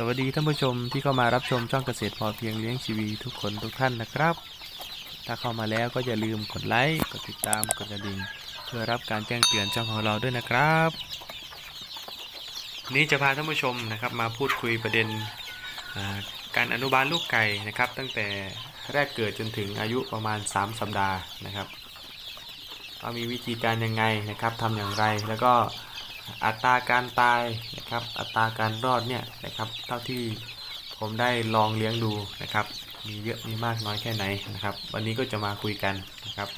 สวัสดีท่านผู้ชมที่เข้ามารับชมช่องเกษตรพอเพียงเลี้ยงชีวีทุกคนทุกท่านนะครับ ถ้าเข้ามาแล้วก็อย่าลืมกดไลค์กดติดตามกดกระดิ่ง เพื่อรับการแจ้งเตือนช่องของเราด้วยนะครับวันนี้จะพาท่านผู้ชมนะครับมาพูดคุยประเด็นการอนุบาลลูกไก่นะครับ ตั้งแต่แรกเกิดจนถึงอายุประมาณ 3 สัปดาห์นะครับว่ามีวิธีการยังไงนะครับทำอย่างไรแล้วก็ อัตราการตายนะครับ อัตราการรอดเนี่ยนะครับเท่าที่ผมได้ลองเลี้ยงดูนะครับ มีเยอะมีมากน้อยแค่ไหนนะครับ วันนี้ก็จะมาคุยกันนะครับ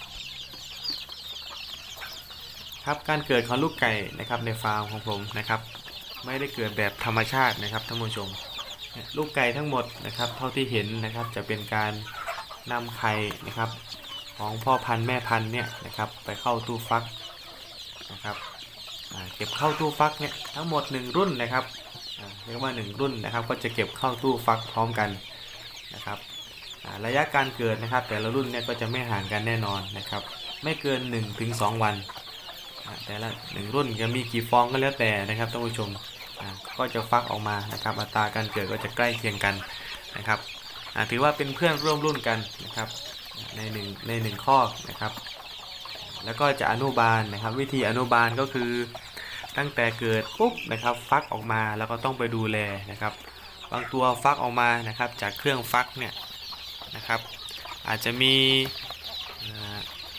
ครับการเกิดของลูกไก่นะครับในฟาร์มของผมนะครับ ไม่ได้เกิดแบบธรรมชาตินะครับท่านผู้ชม ลูกไก่ทั้งหมดนะครับ เท่าที่เห็นนะครับจะเป็นการนำไข่นะครับ ของพ่อพันธุ์แม่พันธุ์เนี่ยนะครับ ไปเข้าตู้ฟักนะครับ เก็บเข้าตู้ฟักเนี่ยทั้งหมด 1 รุ่นนะครับเรียกว่า 1 รุ่นนะครับ ก็จะเก็บเข้าตู้ฟักพร้อมกันนะครับระยะการเกิดนะครับ แต่ละรุ่นเนี่ยก็จะไม่ห่างกันแน่นอนนะครับ ไม่เกิน 1-2 วันอ่าแต่ละ 1 รุ่นจะมีกี่ฟองก็แล้วแต่นะครับท่านผู้ชมก็จะฟักออกมานะครับอัตราการเกิดก็จะใกล้เคียงกันนะครับถือว่าเป็นเพื่อนร่วมรุ่นกันนะครับในหนึ่งในหนึ่งข้อนะครับ แล้วก็จะอนุบาลนะครับ วิธีอนุบาลก็คือ ตั้งแต่เกิดปุ๊บนะครับ ฟักออกมาแล้วก็ต้องไปดูแลนะครับ บางตัวฟักออกมานะครับ จากเครื่องฟักเนี่ยนะครับ อาจจะมี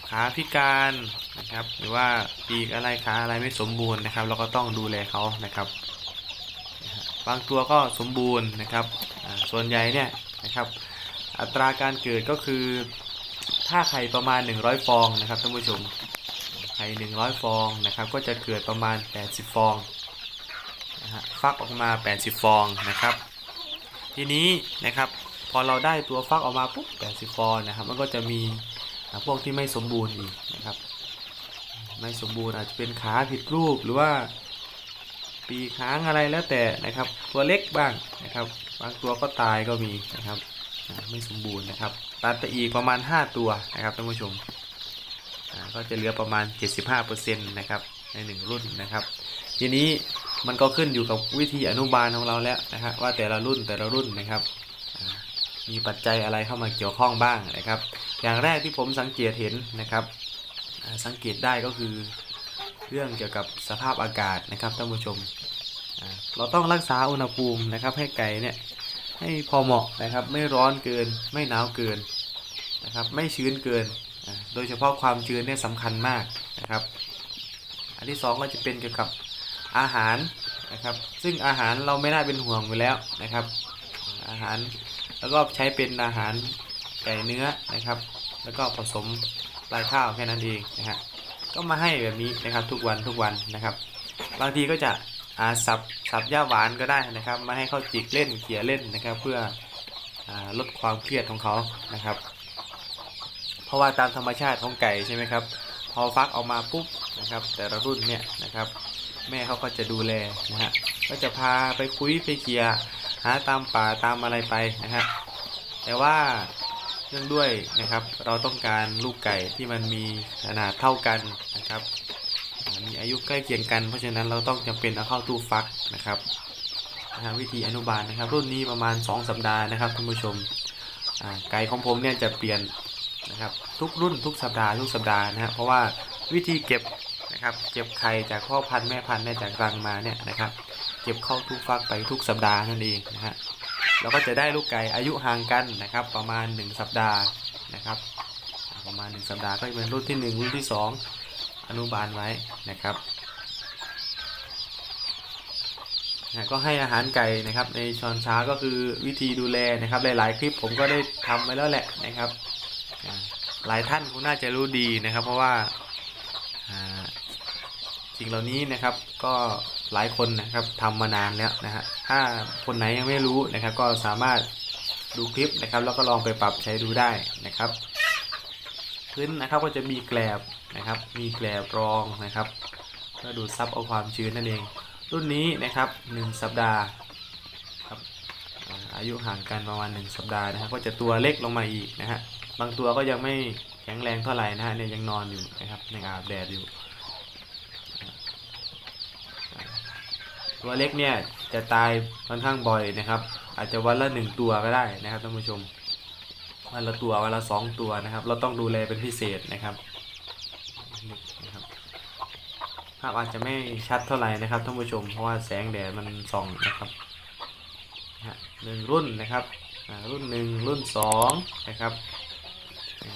ขาพิการนะครับ หรือว่าปีกอะไรขาอะไรไม่สมบูรณ์นะครับ เราก็ต้องดูแลเขานะครับ บางตัวก็สมบูรณ์นะครับ ส่วนใหญ่เนี่ยนะครับ อัตราการเกิดก็คือ ถ้าไข่ประมาณ 100 ฟองนะครับท่านผู้ชม ไข่ 100 ฟองนะครับ ก็จะเกิดประมาณ 80 ฟองนะฮะฟักออกมา 80 ฟองนะครับ ทีนี้นะครับพอเราได้ตัวฟักออกมาปุ๊บ 80 ฟองนะครับ มันก็จะมีพวกที่ไม่สมบูรณ์อีกนะครับ ไม่สมบูรณ์อาจจะเป็นขาผิดรูปหรือว่าปีกหางอะไรแล้วแต่นะครับ ตัวเล็กบ้างนะครับ บางตัวก็ตายก็มีนะครับ ไม่สมบูรณ์นะครับ ตัดไปอีกประมาณ 5 ตัวนะครับท่านผู้ชมก็จะเหลือประมาณ 75%นะครับใน 1 รุ่นนะครับ ทีนี้มันก็ขึ้นอยู่กับวิธีอนุบาลของเราแล้วนะครับว่าแต่ละรุ่นแต่ละรุ่นนะครับมีปัจจัยอะไรเข้ามาเกี่ยวข้องบ้างนะครับ อย่างแรกที่ผมสังเกตเห็นนะครับ สังเกตได้ก็คือเรื่องเกี่ยวกับสภาพอากาศนะครับท่านผู้ชม เราต้องรักษาอุณหภูมินะครับให้ไก่เนี่ย ให้พอเหมาะนะครับ ไม่ร้อนเกิน ไม่หนาวเกินนะครับ ไม่ชื้นเกิน โดยเฉพาะความชื้นเนี่ยสำคัญมากนะครับ อันที่สองก็จะเป็นเกี่ยวกับอาหารนะครับ ซึ่งอาหารเราไม่น่าเป็นห่วงอยู่แล้วนะครับ อาหารแล้วก็ใช้เป็นอาหารไก่เนื้อนะครับ แล้วก็ผสมปลายข้าวแค่นั้นเองนะฮะก็มาให้แบบนี้นะครับทุกวันทุกวันนะครับ บางทีก็จะ สับสับหญ้าหวานก็ได้นะครับ มาให้เขาจิกเล่นเขี่ยเล่นนะครับ เพื่ออลดความเครียดของเขานะครับ เพราะว่าตามธรรมชาติของไก่ใช่ไหมครับ พอฟักออกมาปุ๊บนะครับ แต่ละรุ่นเนี่ยนะครับ แม่เขาก็จะดูแลนะฮะก็จะพาไปคุยไปเคลียหาตามป่าตามอะไรไปนะฮะแต่ว่าเนื่องด้วยนะครับ เราต้องการลูกไก่ที่มันมีขนาดเท่ากันนะครับ มีอายุใกล้เคียงกัน เพราะฉะนั้นเราต้องจำเป็นเอาเข้าตู้ฟักนะครับนะวิธีอนุบาลนะครับ รุ่นนี้ประมาณ 2 สัปดาห์นะครับท่านผู้ชมไก่ของผมเนี่ยจะเปลี่ยนนะครับทุกรุ่นทุกสัปดาห์ทุกสัปดาห์นะฮะเพราะว่าวิธีเก็บนะครับเก็บไข่จากพ่อพันธุ์แม่พันธุ์ได้จากรังมาเนี่ยนะครับเก็บเข้าตู้ฟักไปทุกสัปดาห์นั่นเองนะฮะเราก็จะได้ลูกไก่อายุห่างกันนะครับ ประมาณ 1 สัปดาห์นะครับ ประมาณ 1 สัปดาห์ก็จะเป็นรุ่นที่ 1 รุ่นที่ 2 อนุบาลไว้นะครับนะก็ให้อาหารไก่นะครับ ในช้อนเช้าก็คือวิธีดูแลนะครับ หลาย ๆ คลิปผมก็ได้ทำไว้แล้วแหละนะครับ หลายท่านคงน่าจะรู้ดีนะครับ เพราะว่าอ่าสิ่งเหล่านี้นะครับก็หลายคนนะครับทำมานานแล้วนะฮะถ้าคนไหนยังไม่รู้นะครับ ก็สามารถดูคลิปนะครับ แล้วก็ลองไปปรับใช้ดูได้นะครับ พื้นนะครับก็จะมีแกลบนะครับ มีแกลบรองนะครับเพื่อดูดซับเอาความชื้นนั่นเอง รุ่นนี้นะครับ 1 สัปดาห์ครับอายุห่างกันประมาณ 1 สัปดาห์นะครับก็จะตัวเล็กลงมาอีกนะฮะบางตัวก็ยังไม่แข็งแรงเท่าไหร่นะฮะเนี่ยยังนอนอยู่นะครับยังอาบแดดอยู่ ตัวเล็กเนี่ยจะตายค่อนข้างบ่อยนะครับ อาจจะวันละหนึ่งตัวก็ได้นะครับท่านผู้ชม วันละตัววันละสองตัวนะครับ เราต้องดูแลเป็นพิเศษนะครับภาพอาจจะไม่ชัดเท่าไหร่นะครับท่านผู้ชมเพราะว่าแสงแดดมันส่องนะครับหนึ่งรุ่นนะครับรุ่นหนึ่งรุ่นสองนะครับ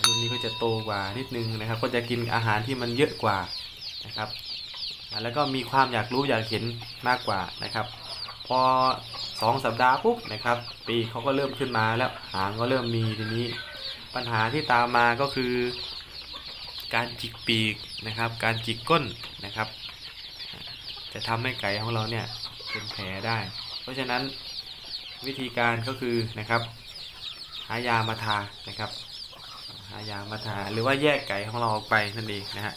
รุ่นนี้ก็จะโตกว่านิดนึงนะครับ ก็จะกินอาหารที่มันเยอะกว่านะครับแล้วก็มีความอยากรู้อยากเห็นมากกว่านะครับ พอสองสัปดาห์ปุ๊บนะครับปีเขาก็เริ่มขึ้นมาแล้วหางก็เริ่มมีทีนี้ ปัญหาที่ตามมาก็คือ การจิกปีกนะครับ การจิกก้นนะครับ จะทำให้ไก่ของเราเนี่ยเป็นแผลได้ เพราะฉะนั้นวิธีการก็คือนะครับ หายามาทานะครับ หายามาทาหรือว่าแยกไก่ของเราออกไปนั่นเองนะฮะ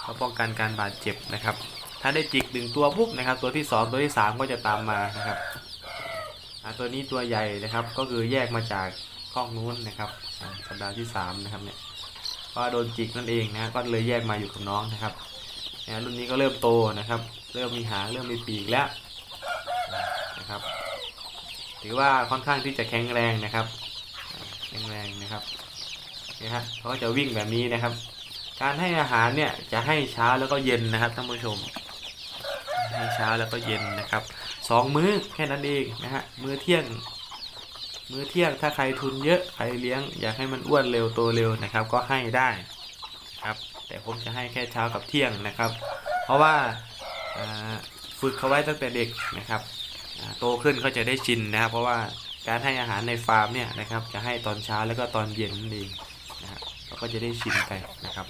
เพื่อป้องกันการบาดเจ็บนะครับ ถ้าได้จิกหนึ่งตัวปุ๊บนะครับ ตัวที่สองตัวที่สามก็จะตามมานะครับตัวนี้ตัวใหญ่นะครับ ก็คือแยกมาจากข้องนู้นนะครับสัปดาห์ที่สามนะครับเนี่ยก็โดนจิกนั่นเองนะก็เลยแยกมาอยู่กับน้องนะครับนะรุ่นนี้ก็เริ่มโตนะครับ เริ่มมีหางเริ่มมีปีกแล้วนะครับ ถือว่าค่อนข้างที่จะแข็งแรงนะครับแข็งแรงนะครับนี่ฮะเขาก็จะวิ่งแบบนี้นะครับ การให้อาหารเนี่ยจะให้เช้าแล้วก็เย็นนะครับท่านผู้ชม ให้เช้าแล้วก็เย็นนะครับสองมื้อแค่นั้นเองนะฮะมื้อเที่ยง มื้อเที่ยงถ้าใครทุนเยอะใครเลี้ยง อยากให้มันอ้วนเร็วโตเร็วนะครับ ก็ให้ได้ครับ แต่ผมจะให้แค่เช้ากับเที่ยงนะครับ เพราะว่าฝึกเขาไว้ตั้งแต่เด็กนะครับโตขึ้นเขาจะได้ชินนะครับ เพราะว่าการให้อาหารในฟาร์มเนี่ยนะครับจะให้ตอนเช้าแล้วก็ตอนเย็นนั่นเองนะครับเขาก็จะได้ชินไปนะครับ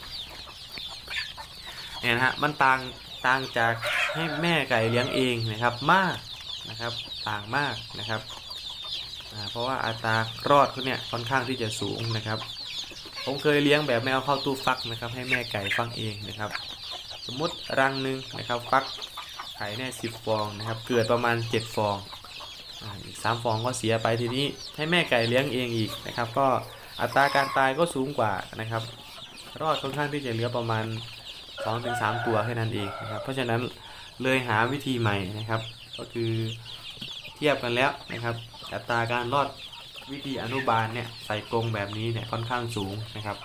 เนี่ยนะฮะมันต่าง ต่างจากให้แม่ไก่เลี้ยงเองนะครับมากนะครับต่างมากนะครับเพราะว่าอัตรารอดเขาเนี่ยค่อนข้างที่จะสูงนะครับ ผมเคยเลี้ยงแบบไม่เอาเข้าตู้ฟักนะครับ ให้แม่ไก่ฟักเองนะครับ สมมุติรังหนึ่งนะครับฟักไข่เนี่ยสิบฟองนะครับ เกิดประมาณเจ็ดฟองอีกสามฟองก็เสียไปทีนี้ให้แม่ไก่เลี้ยงเองอีกนะครับ ก็อัตราการตายก็สูงกว่านะครับ รอดค่อนข้างที่จะเหลือประมาณ สองถึงสามตัวแค่นั้นเองนะครับ เพราะฉะนั้นเลยหาวิธีใหม่นะครับ ก็คือเทียบกันแล้วนะครับอัตราการรอดวิธีอนุบาลเนี่ยใส่กรงแบบนี้เนี่ยค่อนข้างสูงนะครับ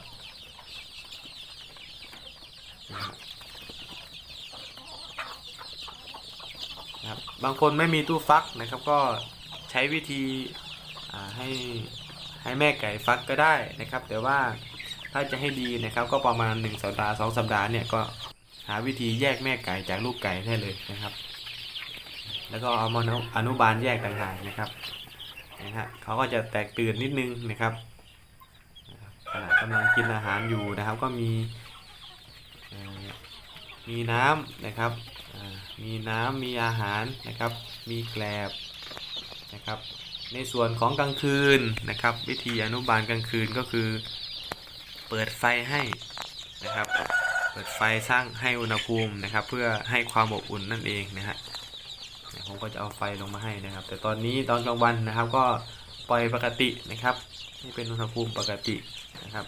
นะครับบางคนไม่มีตู้ฟักนะครับ ก็ใช้วิธีให้ให้แม่ไก่ฟักก็ได้นะครับ แต่ว่า ถ้าจะให้ดีนะครับก็ประมาณ 1 สัปดาห์ 2 สัปดาห์เนี่ยก็หาวิธีแยกแม่ไก่จากลูกไก่ได้เลยนะครับ แล้วก็เอามาอนุบาลแยกต่างหากนะครับนะฮะเขาก็จะแตกตื่นนิดนึงนะครับขณะกำลังกินอาหารอยู่นะครับ ก็มีมีน้ำนะครับมีน้ำมีอาหารนะครับ มีแกลบนะครับ ในส่วนของกลางคืนนะครับ วิธีอนุบาลกลางคืนก็คือ เปิดไฟให้นะครับ เปิดไฟสร้างให้อุณหภูมินะครับ เพื่อให้ความอบอุ่นนั่นเองนะฮะผมก็จะเอาไฟลงมาให้นะครับ แต่ตอนนี้ตอนกลางวันนะครับ ก็ปล่อยปกตินะครับให้เป็นอุณหภูมิปกตินะครับ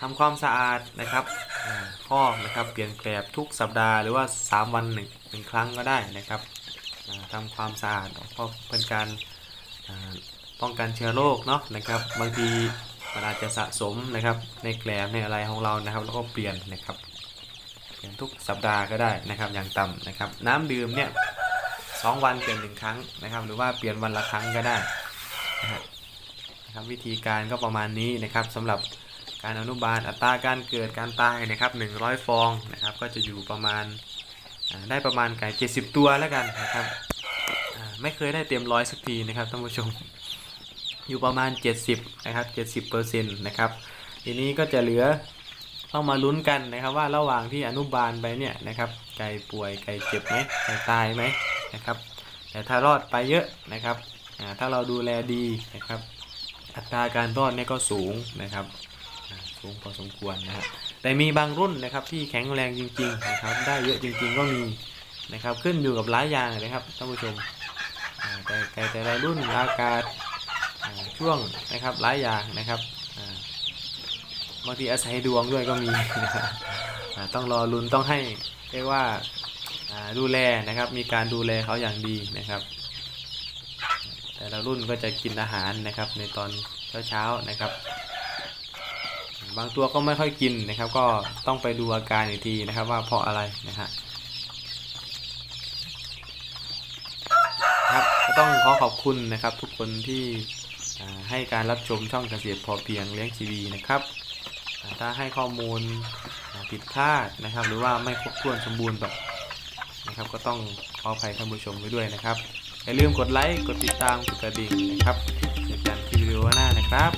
ทำความสะอาดนะครับอ่อกนะครับเปลี่ยนแกลบทุกสัปดาห์หรือว่า 3 วันหนึ่งหนึ่งครั้งก็ได้นะครับอ่าทำความสะอาดเพราะเป็นการ ป้องกันเชื้อโรคเนาะนะครับบางทีมันอาจจะสะสมนะครับในแกลบในอะไรของเรานะครับ แล้วก็เปลี่ยนนะครับเปลี่ยนทุกสัปดาห์ก็ได้นะครับอย่างต่ำนะครับ น้ำดื่มเนี่ยสองวันเปลี่ยนหนึ่งครั้งนะครับ หรือว่าเปลี่ยนวันละครั้งก็ได้นะครับวิธีการก็ประมาณนี้นะครับสำหรับการอนุบาลอัตราการเกิดการตายนะครับ100 ฟองนะครับ ก็จะอยู่ประมาณได้ประมาณไก่70 ตัวแล้วกันนะครับ ไม่เคยได้เต็มร้อยสักทีนะครับท่านผู้ชม อยู่ประมาณ 70นะครับ70เปอร์เซ็นต์นะครับทีนี้ก็จะเหลือต้องมาลุ้นกันนะครับว่าระหว่างที่อนุบาลไปเนี่ยนะครับไก่ป่วยไก่เจ็บไหมไก่ตายไหมนะครับ แต่ถ้ารอดไปเยอะนะครับถ้าเราดูแลดีนะครับ อัตราการรอดเนี่ยก็สูงนะครับสูงพอสมควรนะฮะแต่มีบางรุ่นนะครับที่แข็งแรงจริงๆนะครับได้เยอะจริงๆก็มีนะครับขึ้นอยู่กับหลายอย่างนะครับท่านผู้ชม แต่แต่แต่ละรุ่นอากาศช่วงนะครับหลายอย่างนะครับบางทีอาศัยดวงด้วยก็มีนะครับต้องรอลุ้นต้องให้เรียกว่าอ่าดูแลนะครับ มีการดูแลเขาอย่างดีนะครับ แต่ละรุ่นก็จะกินอาหารนะครับในตอนเช้าๆนะครับ บางตัวก็ไม่ค่อยกินนะครับ ก็ต้องไปดูอาการอีกทีนะครับว่าเพราะอะไรนะฮะครับ ก็ต้องขอขอบคุณนะครับ ทุกคนที่ให้การรับชมช่องเกษตรพอเพียงเลี้ยงทีวีนะครับถ้าให้ข้อมูลผิดพลาดนะครับ หรือว่าไม่ครบถ้วนสมบูรณ์แบบนะครับ ก็ต้องขออภัยท่านผู้ชมไว้ด้วยนะครับอย่าลืมกดไลค์กดติดตามกดกระดิ่งนะครับเจอกันที่วิดีโอหน้านะครับ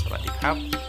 สวัสดีครับ